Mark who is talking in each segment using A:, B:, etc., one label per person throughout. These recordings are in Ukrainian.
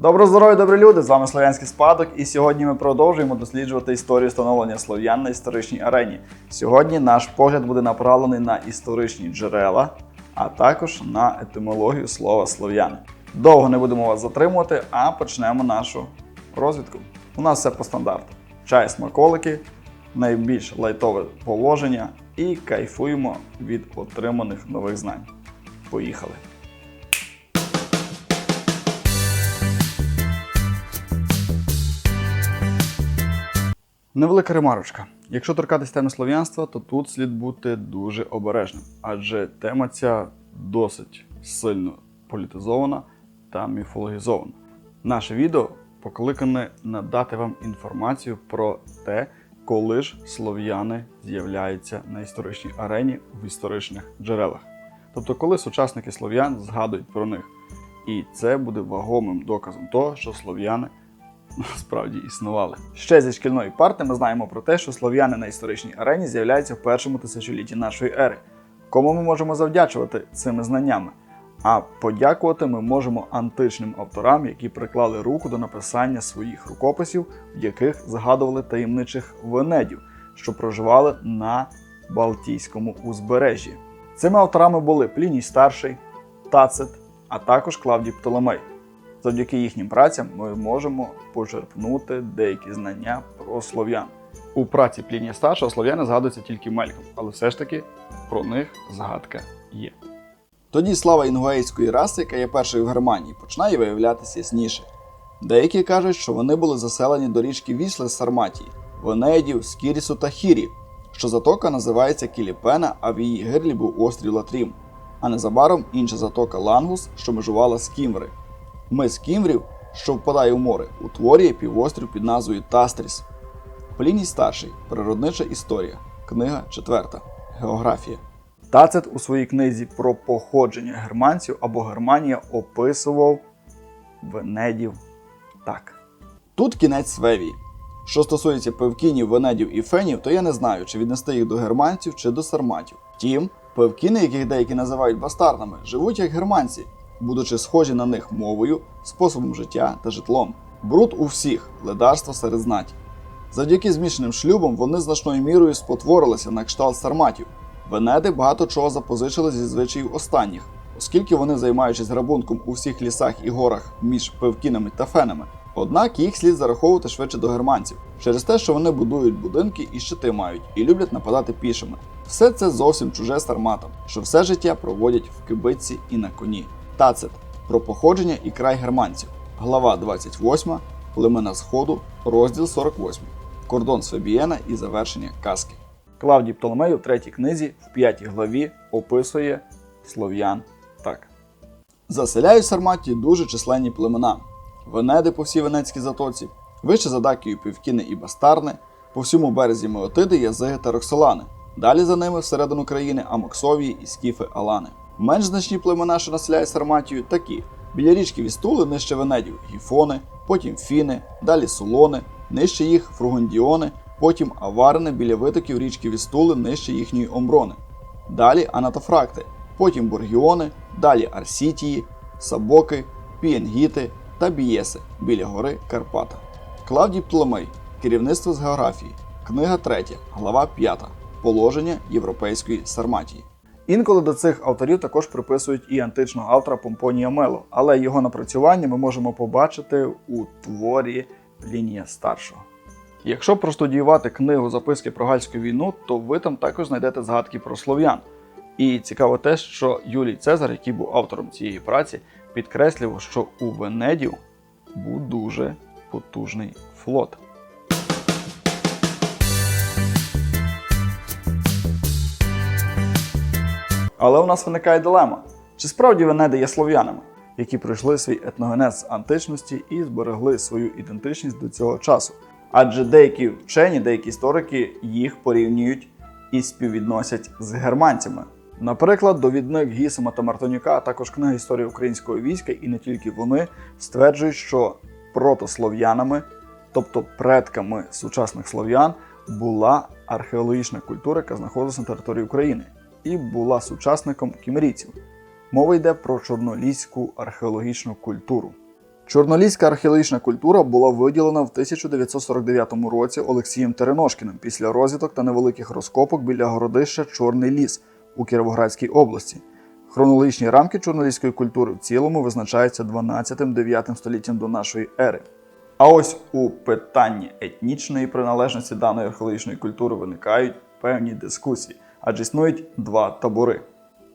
A: Добро здоров'я, добрі люди! З вами Слов'янський спадок, і сьогодні ми продовжуємо досліджувати історію становлення слов'ян на історичній арені. Сьогодні наш погляд буде направлений на історичні джерела, а також на етимологію слова слов'яни. Довго не будемо вас затримувати, а почнемо нашу розвідку. У нас все по стандарту: чай, смаколики, найбільш лайтове положення і кайфуємо від отриманих нових знань. Поїхали! Невелика ремарочка. Якщо торкатись теми слов'янства, то тут слід бути дуже обережним, адже тема ця досить сильно політизована та міфологізована. Наше відео покликане надати вам інформацію про те, коли ж слов'яни з'являються на історичній арені в історичних джерелах. Тобто, коли сучасники слов'ян згадують про них. І це буде вагомим доказом того, що слов'яни насправді існували. Ще зі шкільної парти ми знаємо про те, що слов'яни на історичній арені з'являються в першому тисячолітті нашої ери. Кому ми можемо завдячувати цими знаннями? А подякувати ми можемо античним авторам, які приклали руку до написання своїх рукописів, в яких згадували таємничих венедів, що проживали на Балтійському узбережжі. Цими авторами були Пліній Старший, Тацит, а також Клавдій Птоломей. Завдяки їхнім працям ми можемо почерпнути деякі знання про слов'ян. У праці Плінія старшого слов'яни згадуються тільки мельком, але все ж таки про них згадка є. Тоді слава інгуейської раси, яка є першою в Германії, починає виявлятися ясніше. Деякі кажуть, що вони були заселені до річки Вісли з Сарматії, Венедів, Скірісу та Хірі, що затока називається Кіліпена, а в її гирлі був острів Латрім, а незабаром інша затока Лангус, що межувала з Кімври. Мис Кімврів, що впадає у море, утворює півострів під назвою Тастріс. Пліній старший. Природнича історія. Книга 4. Географія. Тацит у своїй книзі про походження германців або Германія описував Венедів так. Тут кінець Свевії. Що стосується певкінів, венедів і фенів, то я не знаю, чи віднести їх до германців чи до сарматів. Втім, певкіни, яких деякі називають бастардами, живуть як германці, будучи схожі на них мовою, способом життя та житлом. Бруд у всіх, ледарство серед знаті. Завдяки змішаним шлюбам вони значною мірою спотворилися на кшталт сарматів. Венеди багато чого запозичили зі звичаїв останніх, оскільки вони, займаючись грабунком у всіх лісах і горах між певкінами та фенами. Однак їх слід зараховувати швидше до германців, через те, що вони будують будинки і щити мають, і люблять нападати пішими. Все це зовсім чуже сарматам, що все життя проводять в кибитці і на коні. Тацит про походження і край германців. Глава 28, племена Сходу, розділ 48. Кордон Свебієна і завершення казки. Клавдій Птоломей у третій книзі в п'ятій главі описує слов'ян так. Заселяють Сарматії дуже численні племена. Венеди по всій Венецькій затоці, вище за Дакією півкіни і бастарни, по всьому березі Меотиди, Язиги та Роксолани. Далі за ними всередину країни Амоксовії і Скіфи Алани. Менш значні племена, що населяють Сарматію, такі: біля річки Вістули нижче Венедів, Гіфони, потім Фіни, далі Сулони, нижче їх Фругондіони, потім Аварини біля витоків річки Вістули нижче їхньої Омброни. Далі Анатофракти, потім Бургіони, далі Арсітії, Сабоки, Пієнгіти та Бієси біля гори Карпата. Клавдій Птоломей. Керівництво з географії. Книга 3, глава 5. Положення Європейської Сарматії. Інколи до цих авторів також приписують і античного автора Помпонія Мело, але його напрацювання ми можемо побачити у творі Плінія Старшого. Якщо простудіювати книгу записки про Гальську війну, то ви там також знайдете згадки про слов'ян. І цікаво те, що Юлій Цезар, який був автором цієї праці, підкреслював, що у Венедів був дуже потужний флот. Але у нас виникає дилема: чи справді Венеди є слов'янами, які пройшли свій етногенез з античності і зберегли свою ідентичність до цього часу? Адже деякі вчені, деякі історики їх порівнюють і співвідносять з германцями. Наприклад, довідник Гісима та Мартонюка, а також книга історії українського війська, і не тільки вони стверджують, що протослов'янами, тобто предками сучасних слов'ян, була археологічна культура, яка знаходилася на території України, і була сучасником кімерійців. Мова йде про чорноліську археологічну культуру. Чорноліська археологічна культура була виділена в 1949 році Олексієм Тереношкіним після розвідок та невеликих розкопок біля городища Чорний ліс у Кіровоградській області. Хронологічні рамки чорноліської культури в цілому визначаються 12-9 століттям до нашої ери. А ось у питанні етнічної приналежності даної археологічної культури виникають певні дискусії, адже існують два табори.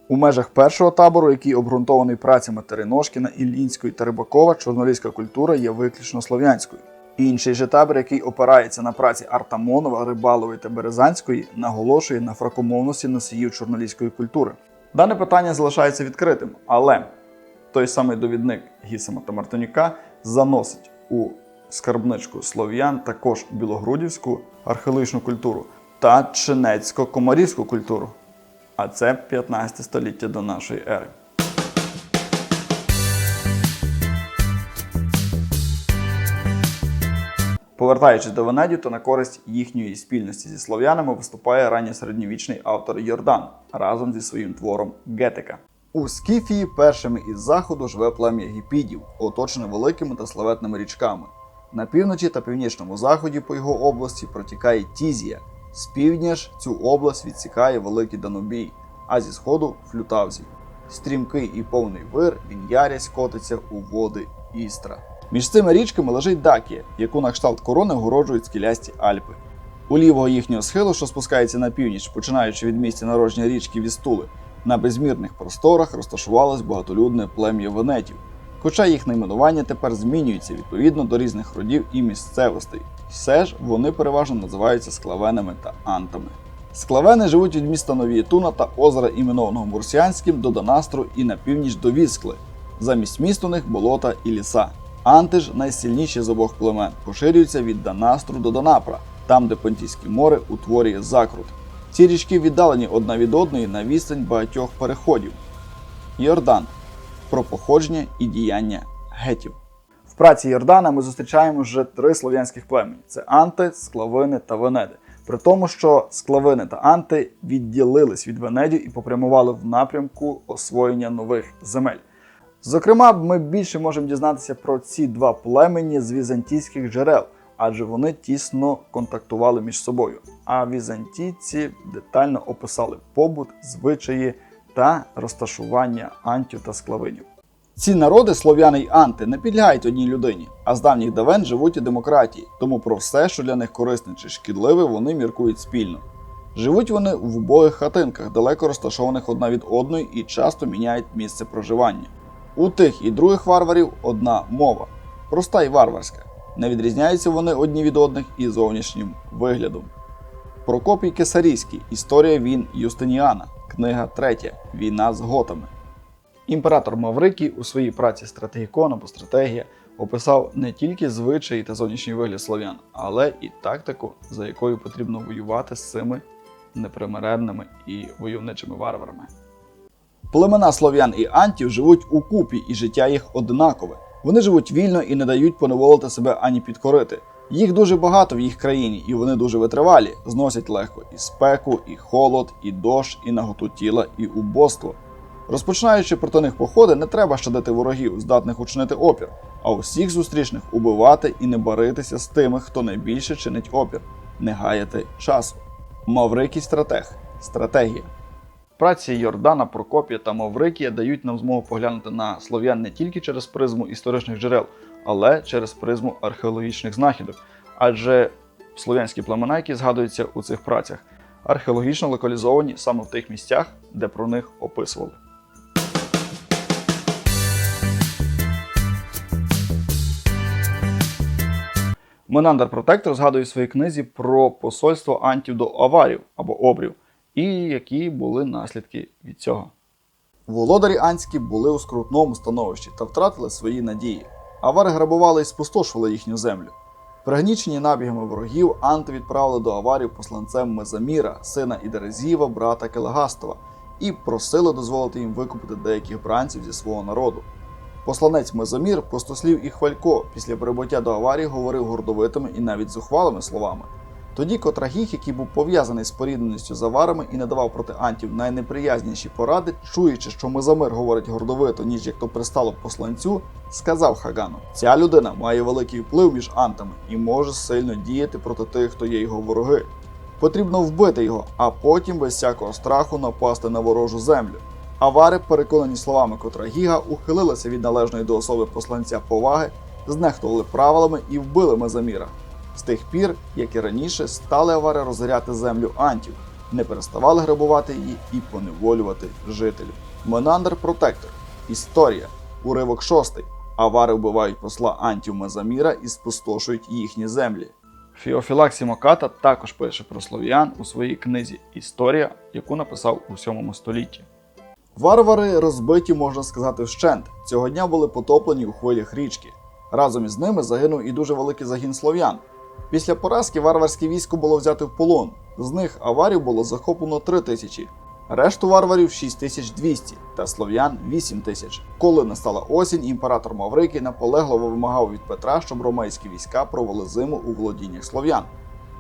A: У межах першого табору, який обґрунтований працями Тереношкіна, Іллінської та Рибакова, чорноліська культура є виключно слов'янською. Інший же табір, який опирається на праці Артамонова, Рибалової та Березанської, наголошує на фракомовності носіїв чорноліської культури. Дане питання залишається відкритим, але той самий довідник Гісима та Мартинюка заносить у скарбничку слов'ян також білогрудівську археологічну культуру та чинецько-комарівську культуру. А це 15 століття до нашої ери. Повертаючись до Венедію, то на користь їхньої спільності зі слов'янами виступає ранньосередньовічний автор Йордан разом зі своїм твором Гетика. У Скіфії першими із заходу живе плем'я гіпідів, оточене великими та славетними річками. На півночі та північному заході по його області протікає Тізія. З півдня ж цю область відсікає Великий Данубій, а зі сходу Флютавзій. Стрімкий і повний вир він ярясь котиться у води Істра. Між цими річками лежить Дакія, яку на кшталт корони огороджують скелясті Альпи. У лівого їхнього схилу, що спускається на північ, починаючи від місця народження річки Вістули, на безмірних просторах розташувалось багатолюдне плем'я венетів. Хоча їх найменування тепер змінюються відповідно до різних родів і місцевостей. Все ж вони переважно називаються склавенами та антами. Склавени живуть від міста Новієтуна та озера іменованого Мурсіанським до Донастру і на північ до Віскли. Замість міст у них болота і ліса. Анти ж найсильніші з обох племен, поширюються від Донастру до Донапра, там, де Понтійське море утворює закрут. Ці річки віддалені одна від одної на відстань багатьох переходів. Йордан про походження і діяння гетів. В праці Йордана ми зустрічаємо вже три слов'янських племені: це Анти, Склавини та Венеди. При тому, що Склавини та Анти відділились від Венедів і попрямували в напрямку освоєння нових земель. Зокрема, ми більше можемо дізнатися про ці два племені з візантійських джерел, адже вони тісно контактували між собою. А візантійці детально описали побут, звичаї та розташування антів та склавинів. Ці народи, слов'яни й анти, не підлягають одній людині, а з давніх давен живуть у демократії, тому про все, що для них корисне чи шкідливе, вони міркують спільно. Живуть вони в убогих хатинках, далеко розташованих одна від одної і часто міняють місце проживання. У тих і других варварів одна мова, проста і варварська. Не відрізняються вони одні від одних і зовнішнім виглядом. Прокопій Кесарійський Історія війн Юстиніана, книга 3. Війна з готами. Імператор Маврикій у своїй праці Стратегікон або стратегія описав не тільки звичаї та зовнішній вигляд слов'ян, але і тактику, за якою потрібно воювати з цими непримиренними і войовничими варварами. Племена слов'ян і антів живуть у купі, і життя їх однакове. Вони живуть вільно і не дають поневолити себе ані підкорити. Їх дуже багато в їх країні, і вони дуже витривалі, зносять легко і спеку, і холод, і дощ, і наготу тіла, і убоство. Розпочинаючи проти них походи, не треба щадити ворогів, здатних учинити опір, а усіх зустрічних убивати і не баритися з тими, хто найбільше чинить опір, не гаяти часу. Маврикій стратег. Стратегія. Праці Йордана, Прокопія та Маврикія дають нам змогу поглянути на слов'ян не тільки через призму історичних джерел, але через призму археологічних знахідок. Адже слов'янські племена, які згадуються у цих працях, археологічно локалізовані саме в тих місцях, де про них описували. Менандр Протектор згадує в своїй книзі про посольство антів до аварів або обрів, і які були наслідки від цього. Володарі анські були у скрутному становищі та втратили свої надії. Авари грабували і спустошували їхню землю. Пригнічені набігами ворогів, анти відправили до аварів посланцем Мезаміра, сина Ідерезіва, брата Келегастова, і просили дозволити їм викупити деяких бранців зі свого народу. Посланець Мезомір, пустослів і хвалько після прибуття до аварії говорив гордовитими і навіть зухвалими словами. Тоді Котрагіг, який був пов'язаний з порідненістю з аварами і не давав проти антів найнеприязніші поради, чуючи, що Мезамир говорить гордовито, ніж як то пристало посланцю, сказав Хагану: ця людина має великий вплив між антами і може сильно діяти проти тих, хто є його вороги. Потрібно вбити його, а потім без всякого страху напасти на ворожу землю. Авари, переконані словами Котрагіга, ухилилися від належної до особи посланця поваги, знехтували правилами і вбили Мезаміра. З тих пір, як і раніше, стали авари розоряти землю антів, не переставали грабувати її і поневолювати жителів. Менандр Протектор. Історія. Уривок шостий. Авари вбивають посла антів Мезаміра і спустошують їхні землі. Фіофілак Сімоката також пише про слов'ян у своїй книзі Історія, яку написав у 7 столітті. Варвари розбиті, можна сказати, вщент. Цього дня були потоплені у хвилях річки. Разом із ними загинув і дуже великий загін слов'ян. Після поразки варварське військо було взяте в полон. З них аварів було захоплено 3 тисячі, решту варварів 6200 та слов'ян 8 тисяч. Коли настала осінь, імператор Маврикій наполегливо вимагав від Петра, щоб ромейські війська провели зиму у володіннях слов'ян.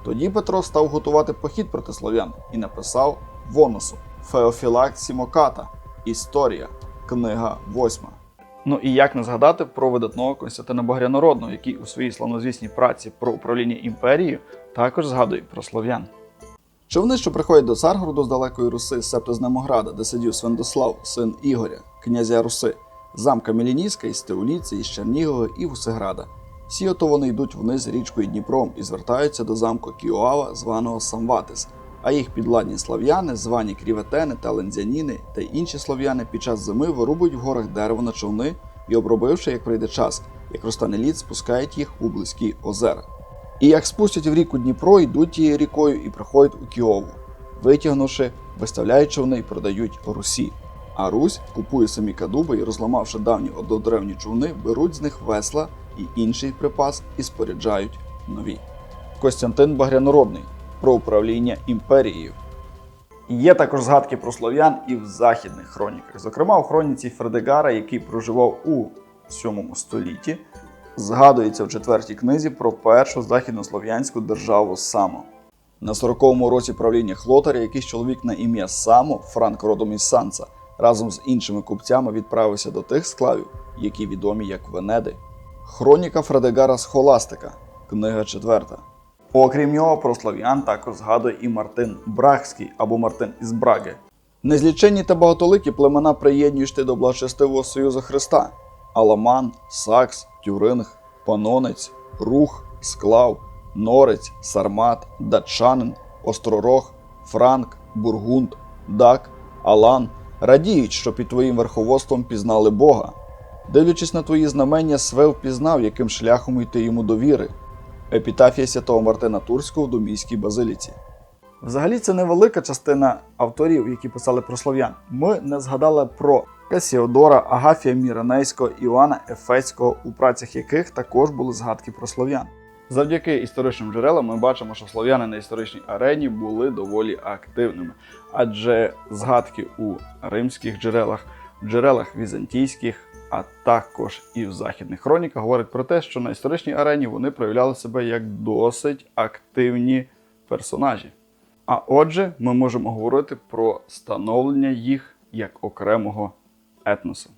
A: Тоді Петро став готувати похід проти слов'ян і написав Воносу Феофілакт Сімоката. Історія, книга 8. Ну і як не згадати про видатного Константина Багрянородного, який у своїй славнозвісній праці про управління імперією також згадує про слов'ян. Човни, що приходять до Царгороду з далекої Руси, себто з Немограда, де сидів Свендослав, син Ігоря, князя Руси, замка Мілінійська із Теуліці, із Чернігова і Гусеграда. Всі ото вони йдуть вниз річкою Дніпром і звертаються до замку Кіоава, званого Самватис, а їх підладні слав'яни, звані кріветени та лензяніни та інші слов'яни під час зими вирубують в горах дерево на човни і, обробивши, як прийде час, як розтане лід, спускають їх у близькі озера. І як спустять в ріку Дніпро, йдуть тією рікою і приходять у Кіову, витягнувши, виставляють човни і продають Русі. А Русь купує самі кадуби і, розламавши давні однодревні човни, беруть з них весла і інший припас і споряджають нові. Костянтин Багрянородний про управління імперією. Є також згадки про слов'ян і в західних хроніках, зокрема у хроніці Фредегара, який проживав у 7 столітті, згадується в четвертій книзі про першу західнослов'янську державу Само. На 40-му році правління Хлотаря якийсь чоловік на ім'я Само, Франк родом із Санца, разом з іншими купцями відправився до тих склавів, які відомі як Венеди. Хроніка Фредегара Схоластика, книга 4. Окрім нього, про слов'ян також згадує і Мартин Брахський або Мартин із Браги. Незліченні та багатоликі племена приєднуєшти до благочестивого Союзу Христа: Аламан, Сакс, Тюринг, Панонець, Рух, Склав, Норець, Сармат, Датчанин, Остророг, Франк, Бургунд, Дак, Алан радіють, що під твоїм верховодством пізнали Бога. Дивлячись на твої знамення, Свев пізнав, яким шляхом йти йому до віри. Епітафія святого Мартина Турського в Думійській базиліці. Взагалі, це невелика частина авторів, які писали про слов'ян. Ми не згадали про Касіодора, Агафія Міранейського, Іоанна Ефецького, у працях яких також були згадки про слов'ян. Завдяки історичним джерелам ми бачимо, що слов'яни на історичній арені були доволі активними, адже згадки у римських джерелах, джерелах візантійських, а також і в західних хроніках говорять про те, що на історичній арені вони проявляли себе як досить активні персонажі. А отже, ми можемо говорити про становлення їх як окремого етносу.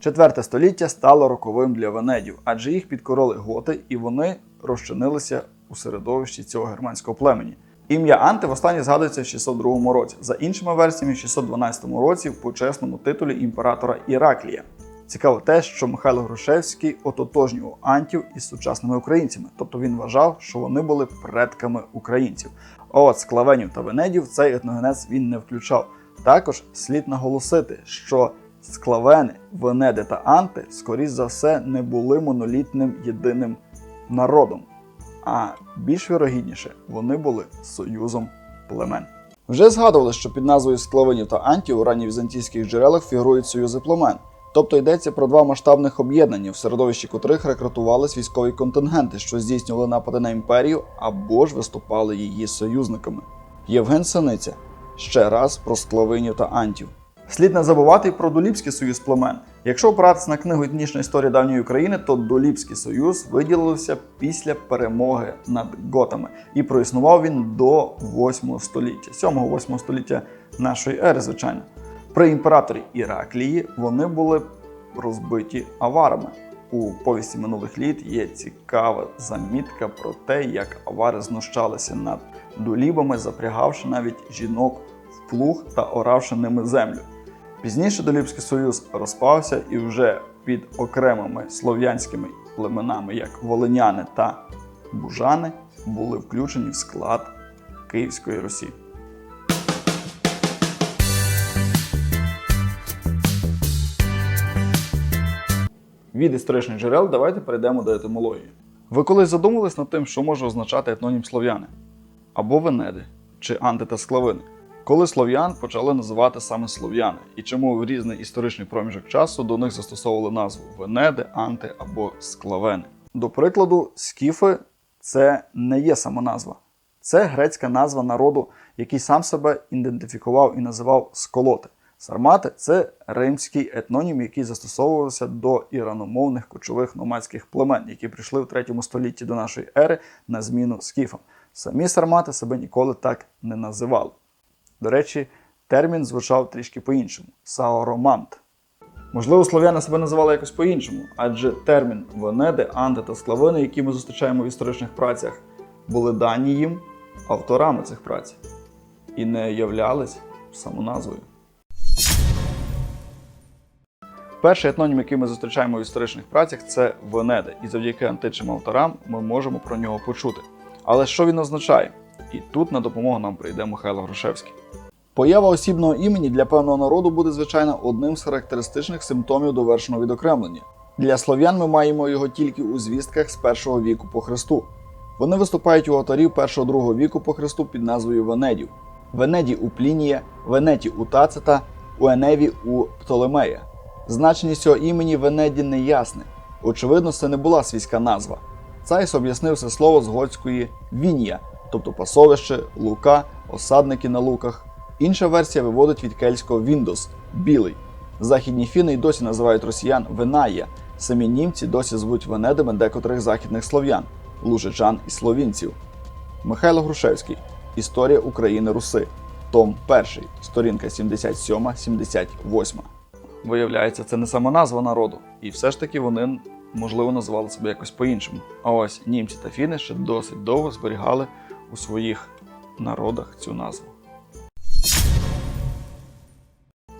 A: Четверте століття стало роковим для венедів, адже їх підкороли готи, і вони розчинилися у середовищі цього германського племені. Ім'я Анти востаннє згадується в 602 році. За іншими версіями, в 612 році в почесному титулі імператора Іраклія. Цікаво те, що Михайло Грушевський ототожнював антів із сучасними українцями, тобто він вважав, що вони були предками українців. А от склавенів та венедів цей етногенез він не включав. Також слід наголосити, що склавени, венеди та анти, скоріш за все, не були монолітним єдиним народом, а більш вірогідніше, вони були союзом племен. Вже згадували, що під назвою склавенів та антів у ранньовізантійських джерелах фігурують союзи племен. Тобто йдеться про два масштабних об'єднання, в середовищі котрих рекрутувались військові контингенти, що здійснювали напади на імперію або ж виступали її союзниками. Євген Синиця ще раз про склавинів та антів. Слід не забувати про Доліпський союз племен. Якщо опиратися на книгу етнічної історії давньої України, то Доліпський союз виділився після перемоги над готами, і проіснував він до 8 століття, 7-8 століття нашої ери, звичайно. При імператорі Іраклії вони були розбиті аварами. У повісті минулих літ є цікава замітка про те, як авари знущалися над долібами, запрягавши навіть жінок в плуг та оравши ними землю. Пізніше Долібський союз розпався і вже під окремими слов'янськими племенами, як волиняни та бужани, були включені в склад Київської Русі. Від історичних джерел давайте перейдемо до етимології. Ви колись задумувались над тим, що може означати етнонім слов'яни? Або венеди, чи анти та склавини? Коли слов'ян почали називати саме слов'яни, і чому в різний історичний проміжок часу до них застосовували назву венеди, анти або склавени. До прикладу, скіфи це не є самоназва. Це грецька назва народу, який сам себе ідентифікував і називав сколоти. Сармати це римський етнонім, який застосовувався до іраномовних кочових номадських племен, які прийшли в 3 столітті до нашої ери на зміну скіфам. Самі сармати себе ніколи так не називали. До речі, термін звучав трішки по-іншому саоромант. Можливо, слов'яни себе називали якось по-іншому, адже термін венеди, анти та склавини, які ми зустрічаємо в історичних працях, були дані їм авторами цих праць і не являлись самоназвою. Перший етнонім, який ми зустрічаємо в історичних працях, це Венеди, і завдяки античним авторам ми можемо про нього почути. Але що він означає? І тут на допомогу нам прийде Михайло Грушевський. Поява осібного імені для певного народу буде, звичайно, одним з характеристичних симптомів довершеного відокремлення. Для слов'ян ми маємо його тільки у звістках з першого віку по Христу. Вони виступають у авторів першого-другого віку по Христу під назвою Венедів. Венеді у Плінія, Венеті у Тацита, у Еневі у Птолемея. Значення цього імені Венеді не ясне. Очевидно, це не була свійська назва. Цайс об'яснив це слово з готської вінія, тобто пасовище, лука, осадники на луках. Інша версія виводить від кельтського Віндос білий. Західні фіни й досі називають росіян Веная. Самі німці досі звуть венедами декотрих західних слов'ян, лужичан і словінців. Михайло Грушевський. Історія України Руси. Том 1, сторінка 77-78. Виявляється, це не сама назва народу, і все ж таки вони, можливо, називали себе якось по-іншому. А ось німці та фіни ще досить довго зберігали у своїх народах цю назву.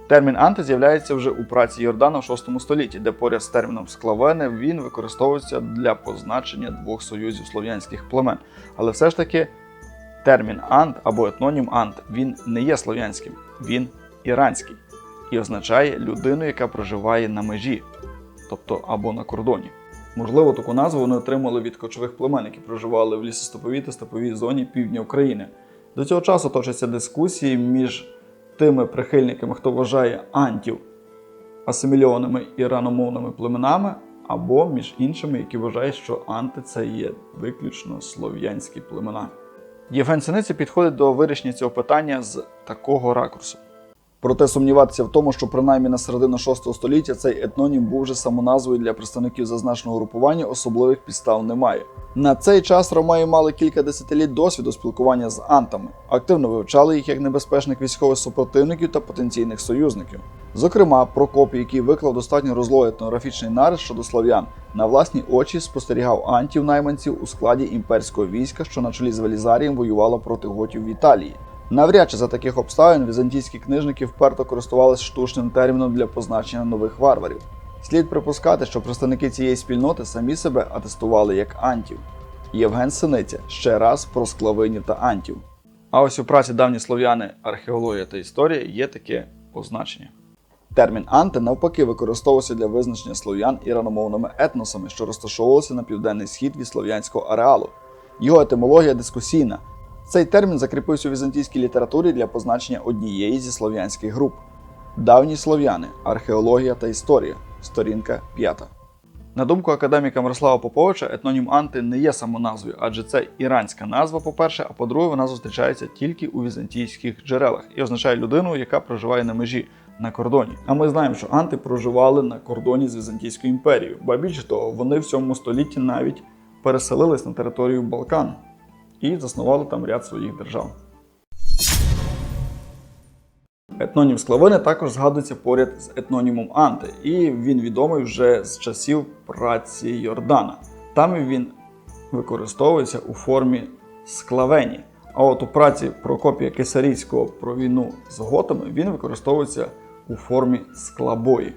A: Термін анти з'являється вже у праці Йордана в VI столітті, де поряд з терміном склавене він використовується для позначення двох союзів слов'янських племен. Але все ж таки термін ант або етнонім ант він не є слов'янським, він іранський і означає людину, яка проживає на межі, тобто або на кордоні. Можливо, таку назву вони отримали від кочових племен, які проживали в лісостеповій та степовій зоні півдня України. До цього часу точаться дискусії між тими прихильниками, хто вважає антів асимільованими іраномовними племенами, або між іншими, які вважають, що анти це є виключно слов'янські племена. Євген Синиця підходить до вирішення цього питання з такого ракурсу. Проте сумніватися в тому, що принаймні на середину VI століття цей етнонім був вже самоназвою для представників зазначеного групування, особливих підстав немає. На цей час ромеї мали кілька десятиліть досвіду спілкування з антами, активно вивчали їх як небезпечних військових супротивників та потенційних союзників. Зокрема, Прокопій, який виклав достатньо розлогий етнографічний нарис щодо слов'ян, на власні очі спостерігав антів найманців у складі імперського війська, що на чолі з Велізарієм воювало проти готів в Італії. Навряд чи за таких обставин візантійські книжники вперто користувалися штучним терміном для позначення нових варварів. Слід припускати, що представники цієї спільноти самі себе атестували як антів. Євген Синиця ще раз про склавинів та антів. А ось у праці давні слов'яни археологія та історія є таке позначення. Термін анти навпаки використовувався для визначення слов'ян іраномовними етносами, що розташовувалися на південний схід від слов'янського ареалу. Його етимологія дискусійна. Цей термін закріпився у візантійській літературі для позначення однієї зі слов'янських груп. Давні слов'яни, археологія та історія, сторінка 5. На думку академіка Мирослава Поповича, етнонім анти не є самоназвою, адже це іранська назва, по-перше, а по-друге, вона зустрічається тільки у візантійських джерелах і означає людину, яка проживає на межі на кордоні. А ми знаємо, що анти проживали на кордоні з Візантійською імперією. Ба більше того, вони в 7 столітті навіть переселились на територію Балкан і заснували там ряд своїх держав. Етнонім Склавини також згадується поряд з етнонімом Анти, і він відомий вже з часів праці Йордана. Там він використовується у формі склавені. А от у праці Прокопія Кесарійського про війну з готами він використовується у формі склабої.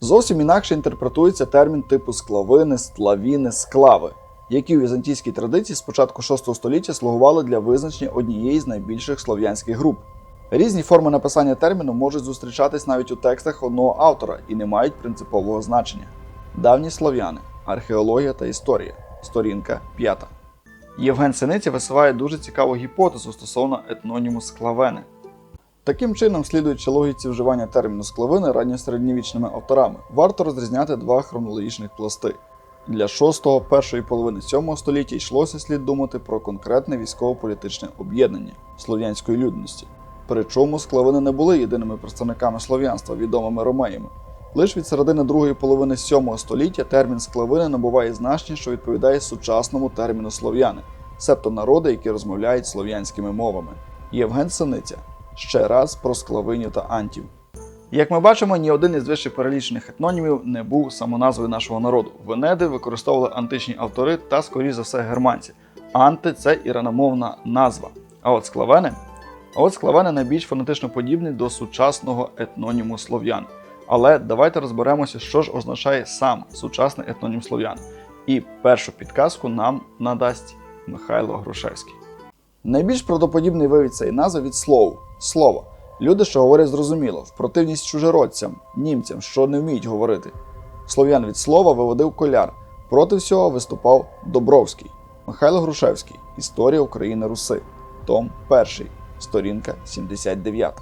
A: Зовсім інакше інтерпретується термін типу склавини, склавіни, склави, які у візантійській традиції з початку VI століття слугували для визначення однієї з найбільших слов'янських груп. Різні форми написання терміну можуть зустрічатись навіть у текстах одного автора і не мають принципового значення. Давні слов'яни, археологія та історія, сторінка 5. Євген Синиця висуває дуже цікаву гіпотезу стосовно етноніму склавени. Таким чином, слідуючи логіці вживання терміну склавини ранньосередньовічними авторами, варто розрізняти два хронологічних пласти. Для 6-го, першої половини 7 століття йшлося слід думати про конкретне військово-політичне об'єднання слов'янської людності. Причому склавини не були єдиними представниками слов'янства, відомими ромеями. Лише від середини другої половини 7 століття термін склавини набуває значення, що відповідає сучасному терміну слов'яни, себто народи, які розмовляють слов'янськими мовами. Євген Синиця ще раз про склавиню та антів. Як ми бачимо, ні один із вище перелічених етнонімів не був самоназвою нашого народу. Венеди використовували античні автори та, скоріш за все, германці. Анти це іраномовна назва. А от склавени а от склавени найбільш фонетично подібні до сучасного етноніму слов'ян. Але давайте розберемося, що ж означає сам сучасний етнонім слов'ян. І першу підказку нам надасть Михайло Грушевський. Найбільш правдоподібний вивід цієї назви від слов слово. Люди, що говорять зрозуміло, в противність чужеродцям, німцям, що не вміють говорити. Слов'ян від слова виводив коляр. Проти всього виступав Добровський. Михайло Грушевський. Історія України Руси. Том 1. Сторінка 79.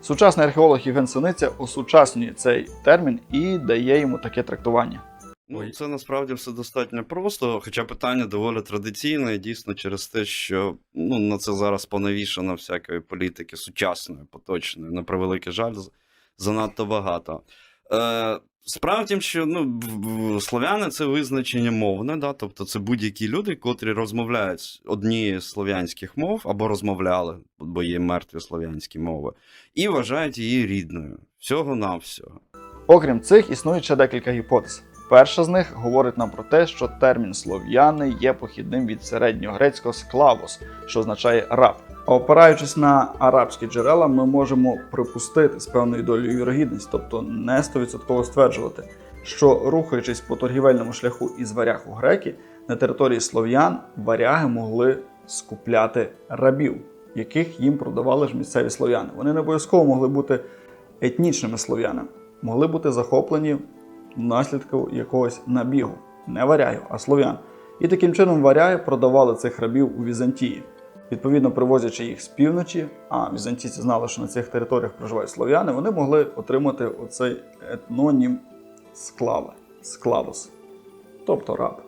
A: Сучасний археолог Євген Синиця осучаснює цей термін і дає йому таке трактування.
B: Ну, це насправді все достатньо просто, хоча питання доволі традиційне, і дійсно через те, що ну, на це зараз понавішано всякої політики сучасної, поточної, на превеликий жаль, занадто багато. Е, справа в тім, що ну, слов'яни це визначення мовне, да? тобто це будь-які люди, котрі розмовляють однією з слов'янських мов або розмовляли, бо є мертві слов'янські мови, і вважають її рідною. Всього-навсього.
A: Окрім цих, існує ще декілька гіпотез. Перша з них говорить нам про те, що термін слов'яни є похідним від середньогрецького склавос, що означає раб. А опираючись на арабські джерела, ми можемо припустити з певною долею вірогідності, тобто не 100% стверджувати, що рухаючись по торгівельному шляху із варяг у греки, на території слов'ян варяги могли скупляти рабів, яких їм продавали ж місцеві слов'яни. Вони не обов'язково могли бути етнічними слов'янами, могли бути захоплені внаслідку якогось набігу, не варягів, а слов'ян. І таким чином варяги продавали цих рабів у Візантії. Відповідно, привозячи їх з півночі, а візантійці знали, що на цих територіях проживають слов'яни, вони могли отримати оцей етнонім склави, склавус, тобто раб.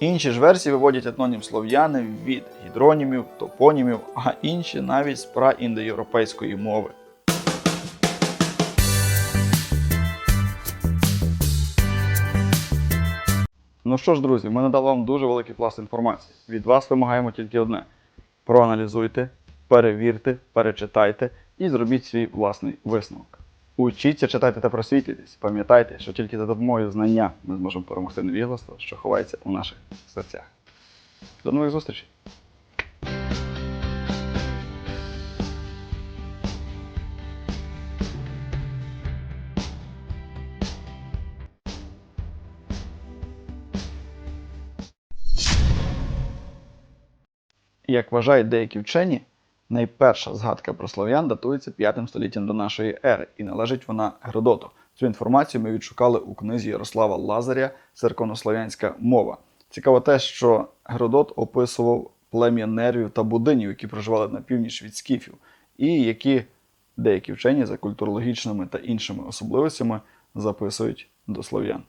A: Інші ж версії виводять етнонім слов'яни від гідронімів, топонімів, а інші навіть з праіндоєвропейської мови. Ну що ж, друзі, ми надали вам дуже великий пласт інформації. Від вас вимагаємо тільки одне: проаналізуйте, перевірте, перечитайте і зробіть свій власний висновок. Учіться, читайте та просвітлюйтесь. Пам'ятайте, що тільки за допомогою знання ми зможемо перемогти невігластво, що ховається у наших серцях. До нових зустрічей! Як вважають деякі вчені, найперша згадка про слов'ян датується 5 століттям до нашої ери, і належить вона Геродоту. Цю інформацію ми відшукали у книзі Ярослава Лазаря Церковнослов'янська мова. Цікаво те, що Геродот описував плем'я нервів та будинів, які проживали на північ від скіфів, і які деякі вчені за культурологічними та іншими особливостями записують до слов'ян.